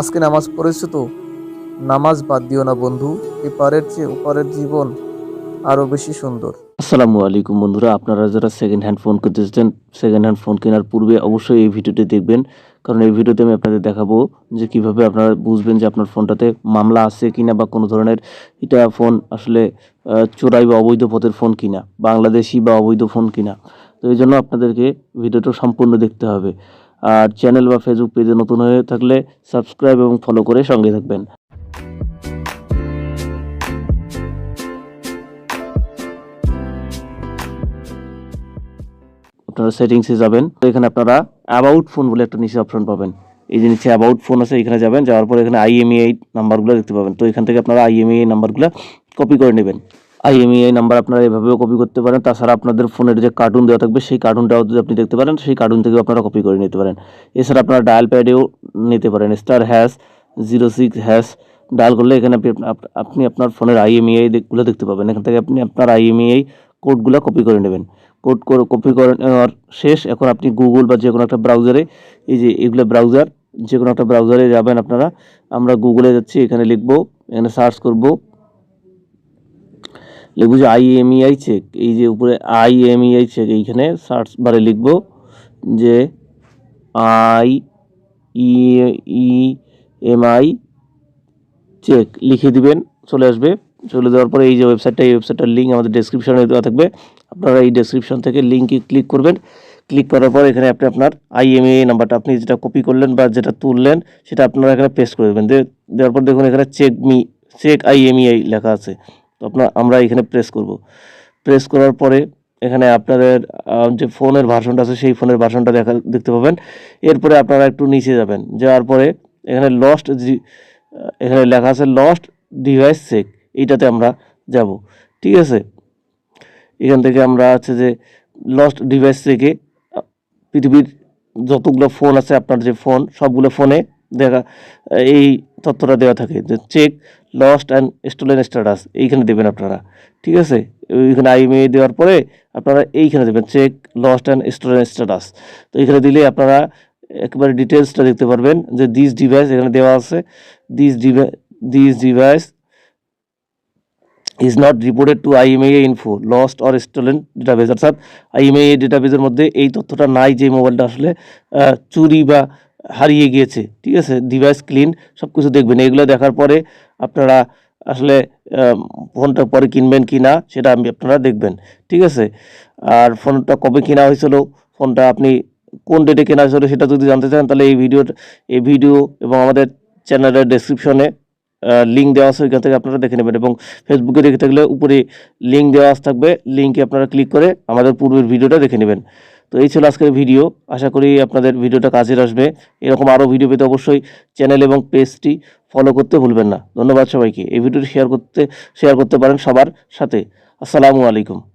আজকে নামাজ পড়েছো তো? নামাজ বাদ দিও না বন্ধু, এপারের চেয়ে ওপারের জীবন আরও বেশি সুন্দর। আসসালামু আলাইকুম বন্ধুরা, আপনারা যারা সেকেন্ড হ্যান্ড ফোন কিনতে চাচ্ছেন সেকেন্ড হ্যান্ড ফোন কেনার পূর্বে অবশ্যই এই ভিডিওটি দেখবেন, কারণ এই ভিডিওতে আমি আপনাদের দেখাবো যে কীভাবে আপনারা বুঝবেন যে আপনার ফোনটাতে মামলা আছে কিনা বা কোনো ধরনের এটা ফোন আসলে চোরাই বা অবৈধ পথের ফোন কিনা, বাংলাদেশি বা অবৈধ ফোন কিনা। তো এই জন্য আপনাদেরকে ভিডিওটা সম্পূর্ণ দেখতে হবে। আর চ্যানেল বা ফেসবুক পেজে নতুন হয়ে থাকলে সাবস্ক্রাইব এবং ফলো করে সঙ্গে থাকবেন। আপনারা সেটিংসে যাবেন, তো এখানে আপনারা অ্যাবাউট ফোন বলে একটা নিচে অপশন পাবেন। এই যে নিচে অ্যাবাউট ফোন আছে, এখানে যাবেন, যাওয়ার পর এখানে আইএমইআই নাম্বারগুলো দেখতে পাবেন। তো এখান থেকে আপনারা আইএমইআই নাম্বারগুলো কপি করে নেবেন। আইএমইআই নাম্বার আপনারা এভাবেও কপি করতে পারেন। তাছাড়া আপনাদের ফোনের যে কার্টুন দেওয়া থাকবে, সেই কার্টুনটাও যদি আপনি দেখতে পারেন, সেই কার্টুন থেকেও আপনারা কপি করে নিতে পারেন। এছাড়া আপনারা ডায়াল প্যাডেও নিতে পারেন। Star hash zero six hash dial করলে এখানে আপনি আপ- আপনি আপনার ফোনের আইএমইআই গুলো দেখতে পাবেন। এখান থেকে আপনি আপনার আইএমইআই কোডগুলো কপি করে নেবেন। কোড করে কপি করে নেওয়ার শেষ এখন আপনি গুগল বা যে কোনো একটা ব্রাউজারে এই যে এগুলো ব্রাউজার যে কোনো একটা ব্রাউজারে যাবেন আপনারা। আমরা গুগলে যাচ্ছি, এখানে লিখব, এখানে সার্চ করব। লিখব যে আইএমইআই চেক এই যে উপরে আইএমইআই চেক এইখানে সার্চ বারে লিখব যে I E E M I check লিখে দিবেন, চলে আসবে। চলে দেওয়ার পরে এই যে ওয়েবসাইটটা এই ওয়েবসাইটটার লিঙ্ক আমাদের ডেসক্রিপশনে দেওয়া থাকবে। আপনারা এই ডেসক্রিপশন থেকে লিঙ্কে ক্লিক করবেন। ক্লিক করার পর এখানে আপনি আপনার আইএমএ নাম্বারটা আপনি যেটা কপি করলেন বা যেটা তুললেন, সেটা আপনারা এখানে পেস্ট করে দেবেন। দেওয়ার পর দেখুন এখানে চেক মি চেক আইএমইআই লেখা আছে। তো আপনার, আমরা এখানে প্রেস করব। প্রেস করার পরে এখানে আপনাদের যে ফোনের ভার্সনটা আছে, সেই ফোনের ভার্সনটা দেখা, দেখতে পাবেন। এরপরে আপনারা একটু নিচে যাবেন। যাওয়ার পরে এখানে লস্ট এখানে লেখা আছে লস্ট ডিভাইস চেক এইটাতে আমরা যাব। ঠিক আছে? এখান থেকে আমরা আছে যে লস্ট ডিভাইস থেকে পৃথিবীর যতগুলো ফোন আছে, আপনার যে ফোন সবগুলো ফোনে দেখা, এই তথ্যটা দেওয়া থাকে যে check lost and stolen status এইখানে দেবেন আপনারা, ঠিক আছে? এইখানে আইএমএ দেওয়ার পরে আপনারা এইখানে দেবেন check lost and stolen status তো এইখানে দিলে আপনারা একেবারে ডিটেলসটা দেখতে পারবেন যে দিস ডিভাইস এখানে দেওয়া আছে this device this device is not reported to IMEI info lost or stolen database অর্থাৎ আইএমএ ডেটাবেসের মধ্যে এই তথ্যটা নাই যে মোবাইলটা আসলে চুরি বা হারিয়ে গিয়েছে, ঠিক আছে? ডিভাইস ক্লিন সব কিছু দেখবেন। এগুলো দেখার পরে আপনারা আসলে ফোনটা পরে কিনবেন কি না, সেটা আমি আপনারা দেখবেন, ঠিক আছে? আর ফোনটা কবে কেনা হয়েছিল, ফোনটা আপনি কোন ডেটে কেনা হয়েছিল সেটা যদি জানতে চান, তাহলে এই ভিডিও এই ভিডিও এবং আমাদের চ্যানেলের ডেসক্রিপশনে লিঙ্ক দেওয়া আছে, ওইখান থেকে আপনারা দেখে নেবেন। এবং ফেসবুকে দেখে থাকলে উপরে লিঙ্ক দেওয়া থাকবে লিঙ্কে আপনারা ক্লিক করে আমাদের পূর্বের ভিডিওটা দেখে নেবেন। তো এই ছিল আজকের ভিডিও আশা করি আপনাদের ভিডিওটা কাজের আসবে। এরকম আরও ভিডিও পেতে অবশ্যই চ্যানেল এবং পেজটি ফলো করতে ভুলবেন না। ধন্যবাদ সবাইকে। এই ভিডিওটি শেয়ার করতে শেয়ার করতে পারেন সবার সাথে। আসসালামু আলাইকুম।